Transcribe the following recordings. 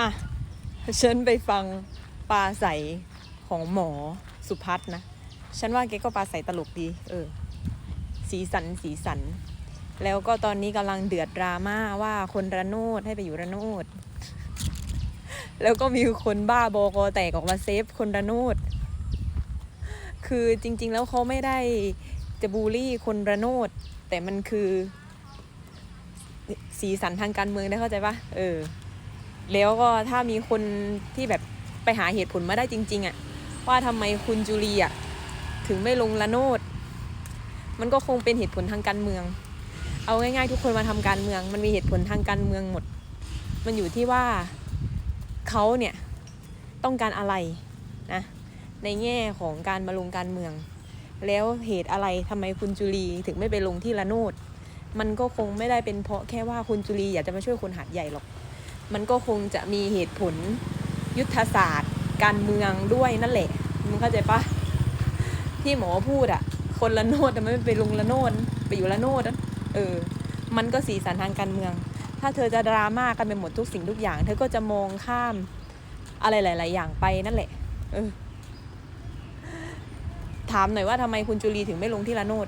อะฉันไปฟังปลาใสของหมอสุพัฒน์นะ ฉันว่าแกก็ปลาใสตลกดี เออ สีสันสีสัน แล้วก็ตอนนี้กำลังเดือดดราม่าว่าคนระโนดให้ไปอยู่ระโนด แล้วก็มีคนบ้าโบอคอแตกออกมาเซฟคนระโนด คือจริง ๆ แล้วเขาไม่ได้จะบูลลี่คนระโนด แต่มันคือ สีสันทางการเมืองได้เข้าใจปะเออ แล้วก็ถ้ามีคนที่แบบไปหาเหตุผลมาได้จริง ๆอะว่าทำไมคุณจูลีอะถึงไม่ลงละโนด มันก็คงเป็นเหตุผลทางการเมือง เอาง่ายๆ ทุกคนมาทำการเมือง มันมีเหตุผลทางการเมืองหมด มันอยู่ที่ว่าเขาเนี่ยต้องการอะไรนะในแง่ของการมาลงการเมือง แล้วเหตุอะไรทำไมคุณจุลีถึงไม่ไปลงที่ละโนด มันก็คงไม่ได้เป็นเพราะแค่ว่าคุณจุลีอยากจะมาช่วยคนหาดใหญ่หรอก มันก็คงจะมีเหตุผลยุทธศาสตร์ การเมืองด้วยนั่นแหละมึงเข้าใจปะที่หมอพูดอะคนละโนดแต่ไม่ไปลงละโนดไปอยู่ละโนดเออ มันก็สีสันทางการเมือง ถ้าเธอจะดราม่ากันไปหมดทุกสิ่งทุกอย่าง เธอก็จะมองข้ามอะไรหลาย ๆ อย่างไปนั่นแหละ เออ ถามหน่อยว่าทำไมคุณจุลีถึงไม่ลงที่ละโนด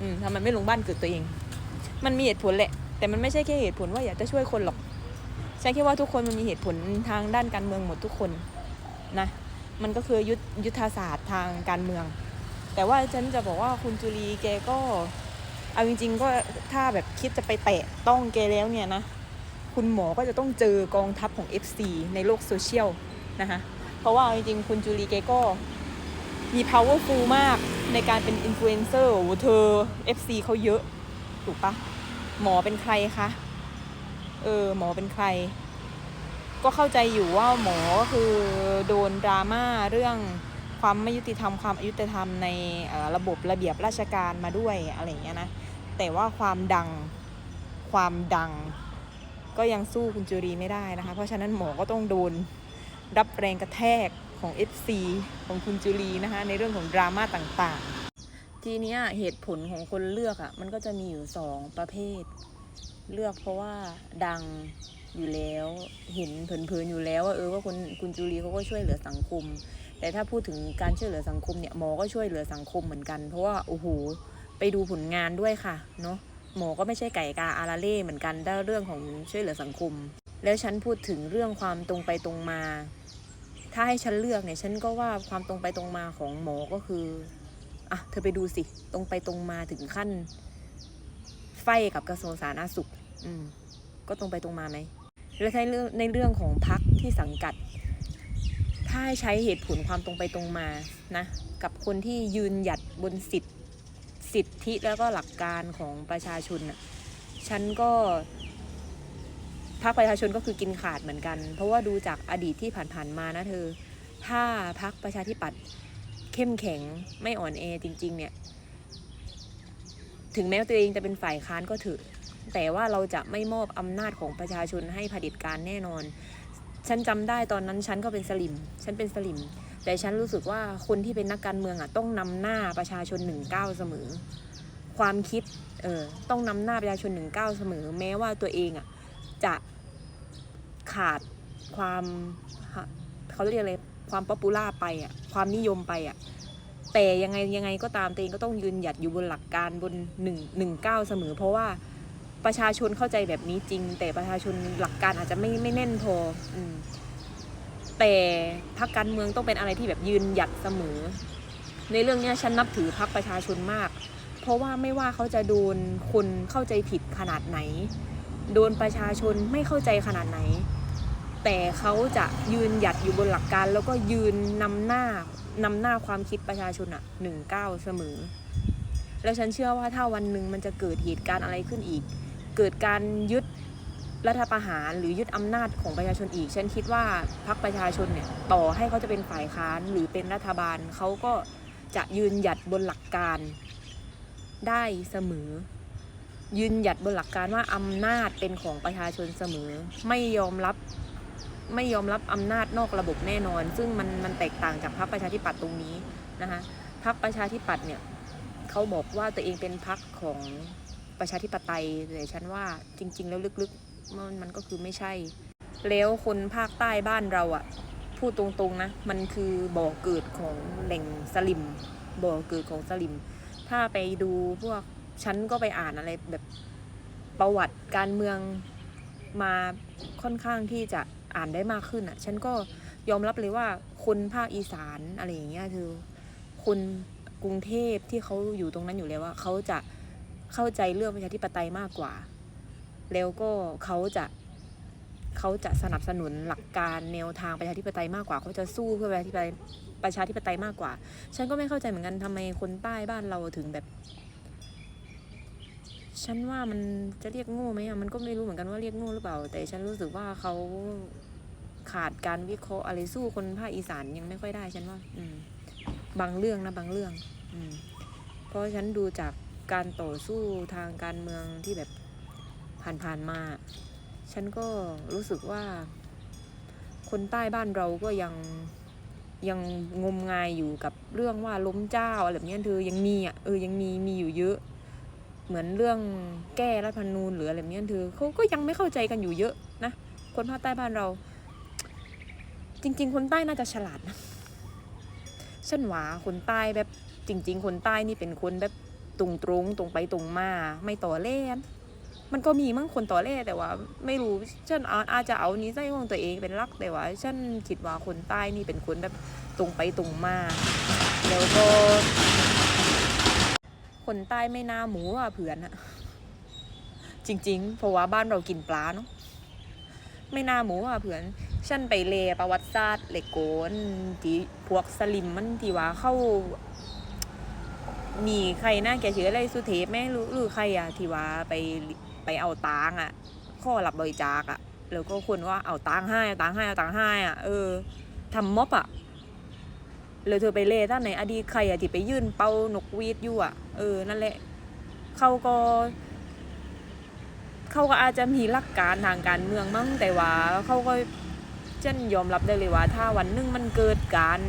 อืมทำไมไม่ลงบ้านเกิดตัวเอง มันมีเหตุผลแหละ แต่มันไม่ใช่แค่เหตุผลว่าอยากจะช่วยคนหรอก ฉันคิดว่าทุกคนมันมีเหตุผลทางด้านการเมืองหมดทุกคนนะมันก็คือยุทธยุทธศาสตร์ทางการเมือง แต่ว่าฉันจะบอกว่าคุณจุลีแกก็เอาจริงๆก็ถ้าแบบคิดจะไปแตะต้องแกแล้วเนี่ยนะคุณหมอก็จะต้องเจอกองทัพของ FC ในโลกโซเชียลนะคะเพราะว่าเอาจริงๆคุณจูลีแกก็มี powerful มากในการเป็นอินฟลูเอนเซอร์โอ้เธอ FC เขาเยอะ ถูกปะหมอเป็นใครคะ เออหมอเป็นใคร ก็เข้าใจอยู่ว่าหมอก็คือโดนดราม่าเรื่องความไม่ยุติธรรมความอายุติธรรมในออระบบระเบียบราชการมาด้วยอะไรอย่างเงี้ยนะแต่ว่าความดังความดัง ก็ยังสู้คุณจูรีไม่ได้นะคะ เพราะฉะนั้นหมอก็ต้องโดนรับแรงกระแทกของ FC ของคุณจูรีนะคะ ในเรื่องของดราม่าต่างๆ ทีนี้เหตุผลของคนเลือกอะ่ะ มันก็จะมีอยู่สองประเภท เลือกเพราะว่าดังอยู่แล้วเห็นเผินๆอยู่แล้วว่าเออว่าคุณคุณจูรีเขาก็ช่วยเหลือสังคม แต่ถ้าพูดถึงการช่วยเหลือสังคมเนี่ยหมอก็ช่วยเหลือสังคมเหมือนกัน เพราะว่าโอ้โหไปดูผลงานด้วยค่ะเนาะหมอก็ไม่ใช่ไก่กาอาราเล่เหมือนกันด้เรื่องของช่วยเหลือสังคม แล้วฉันพูดถึงเรื่องความตรงไปตรงมา ถ้าให้ฉันเลือกเนี่ยฉันก็ว่าความตรงไปตรงมาของหมอก็คืออะเธอไปดูสิตรงไปตรงมาถึงขั้นไฟกับกระทรวงสาธารณสุข อืม ก็ตรงไปตรงมาไหมแล้วในเรื่องในเรื่องของพักที่สังกัด ถ้าใช้เหตุผลความตรงไปตรงมานะ กับคนที่ยืนหยัดบนสิทธิสิทธิแล้วก็หลักการของประชาชนน่ะ ฉันก็พรรคประชาชนก็คือกินขาดเหมือนกัน เพราะว่าดูจากอดีตที่ผ่านๆมานะเธอ ถ้าพรรคประชาธิปัตย์เข้มแข็งไม่อ่อนแอจริง ๆ เนี่ย ถึงแม้ว่าตัวเองจะเป็นฝ่ายค้านก็เถอะ แต่ว่าเราจะไม่มอบอำนาจของประชาชนให้เผด็จการแน่นอน ฉันจำได้ตอนนั้นฉันก็เป็นสลิม ฉันเป็นสลิม แต่ฉันรู้สึกว่าคนที่เป็นนักการเมืองอะต้องนำหน้าประชาชนหนึ่งเก้าเสมอ ความคิดเออต้องนำหน้าประชาชนหนึ่งเก้าเสมอ แม้ว่าตัวเองอะจะขาดความเขาเรียกอะไรความป๊อปปูล่าไปอะความนิยมไปอะแต่ยังไงยังไงก็ตามตัวเองก็ต้องยืนหยัดอยู่บนหลักการบนหนึ่งหนึ่งเก้าเสมอ เพราะว่า ประชาชนเข้าใจแบบนี้จริง แต่ประชาชนหลักการอาจจะไม่ไม่แน่นพออืมแต่พรรคการเมืองต้องเป็นอะไรที่แบบยืนหยัดเสมอ ในเรื่องนี้ฉันนับถือพรรคประชาชนมาก เพราะว่าไม่ว่าเขาจะโดนคนเข้าใจผิดขนาดไหน โดนประชาชนไม่เข้าใจขนาดไหน แต่เขาจะยืนหยัดอยู่บนหลักการ แล้วก็ยืนนำหน้านำหน้าความคิดประชาชนอะหนึ่งเก้าเสมอ แล้วฉันเชื่อว่าถ้าวันหนึ่งมันจะเกิดเหตุการณ์อะไรขึ้นอีก เกิดการยึดรัฐประหารหรือยึดอำนาจของประชาชนอีก ฉันคิดว่าพรรคประชาชนเนี่ยต่อให้เขาจะเป็นฝ่ายค้านหรือเป็นรัฐบาลเขาก็จะยืนหยัดบนหลักการได้เสมอ ยืนหยัดบนหลักการว่าอำนาจเป็นของประชาชนเสมอ ไม่ยอมรับไม่ยอมรับอำนาจนอกระบบแน่นอน ซึ่งมันมันแตกต่างจากพรรคประชาธิปัตย์ตรงนี้นะคะพรรคประชาธิปัตย์เนี่ยเขาบอกว่าตัวเองเป็นพรรคของ ประชาธิปไตยแต่ฉันว่าจริง ๆ แล้วลึกๆมันมันก็คือไม่ใช่ แล้วคนภาคใต้บ้านเราอะพูดตรงๆนะ มันคือบ่อเกิดของแหล่งสลิมบ่อเกิดของสลิม ถ้าไปดูพวกฉันก็ไปอ่านอะไรแบบประวัติการเมืองมาค่อนข้างที่จะอ่านได้มากขึ้นอะฉันก็ยอมรับเลยว่าคนภาคอีสานอะไรอย่างเงี้ยคือคนกรุงเทพที่เขาอยู่ตรงนั้นอยู่แล้วว่าเขาจะ เข้าใจเรื่องประชาธิปไตยมากกว่า แล้วก็เขาจะเขาจะสนับสนุนหลักการแนวทางประชาธิปไตยมากกว่า เขาจะสู้เพื่อประชาธิปไตยประชาธิปไตยมากกว่า ฉันก็ไม่เข้าใจเหมือนกันทำไมคนใต้บ้านเราถึงแบบ ฉันว่ามันจะเรียกโง่ไหมอะมันก็ไม่รู้เหมือนกันว่าเรียกโง่หรือเปล่า แต่ฉันรู้สึกว่าเขาขาดการวิเคราะห์อะไรสู้คนภาคอีสานยังไม่ค่อยได้ ฉันว่า อืม บางเรื่องนะบางเรื่อง อืม เพราะฉันดูจาก การต่อสู้ทางการเมืองที่แบบผ่านๆมา ฉันก็รู้สึกว่า คนใต้บ้านเราก็ยังยังงมงายอยู่กับเรื่องว่าล้มเจ้าอะไรแบบนี้เธอยังมีอะเออยังมีมีอยู่เยอะ เหมือนเรื่องแก้รัฐธรรมนูญหรืออะไรแบบนี้เธอเขาก็ยังไม่เข้าใจกันอยู่เยอะนะคนภาคใต้บ้านเรา จริง ๆ คนใต้น่าจะฉลาดนะฉันว่าคนใต้แบบจริง ๆ คนใต้นี่เป็นคนแบบ ตรงตรงตรงไปตรงมา ไม่ต่อเล่นมันก็มีมั่งคนต่อเล่แต่ว่า ไม่รู้ฉันอาจจะเอานิสัยของตัวเองเป็นลักแต่ว่าฉันคิดว่าคนใต้นี่เป็นคนแบบตรงไปตรงมาแล้วก็คนใต้ไม่น่าหมูอะเผื่อนอะจริง ๆ เพราะว่าบ้านเรากินปลาเนาะไม่น่าหมูอะเผื่อนฉันไปเลประวัติศาสตร์เหล็กโกนที่พวกสลิมมันที่ว่าเข้า มีใครน่าแกชื่ออะไรสุเทพไหมหรือหรือใครอะที่ว่าไปไปเอาตังค์อะข้อรับบริจาคอะแล้วก็คนว่าเอาตังค์ให้เอาตังค์ให้เอาตังค์ให้อะเออทำม็อบอะเลยเธอไปเล่ท่านไหนอดีตใครอะที่ไปยื่นเป่านกวีดอยู่อะเออนั่นแหละเขาก็เขาก็อาจจะมีหลักการทางการเมืองมั้งแต่ว่าเขาก็ฉันยอมรับได้เลยว่า ถ้าวันหนึงมันเกิดการ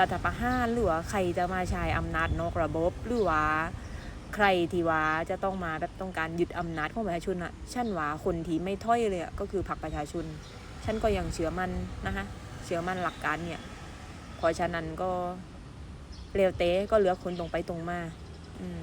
รัฐประหารหรือว่าใครจะมาใช้อำนาจนอกระบบหรือว่าใครที่ว่าจะต้องมาแบบต้องการยึดอำนาจของประชาชนอะฉันว่าคนที่ไม่ถ้อยเลยอะก็คือพรรคประชาชน ฉันก็ยังเชื่อมันนะคะเชื่อมันหลักการเนี่ยเพราะฉะนั้นก็เร็วเต้ก็เลือกคนตรงไปตรงมา อืม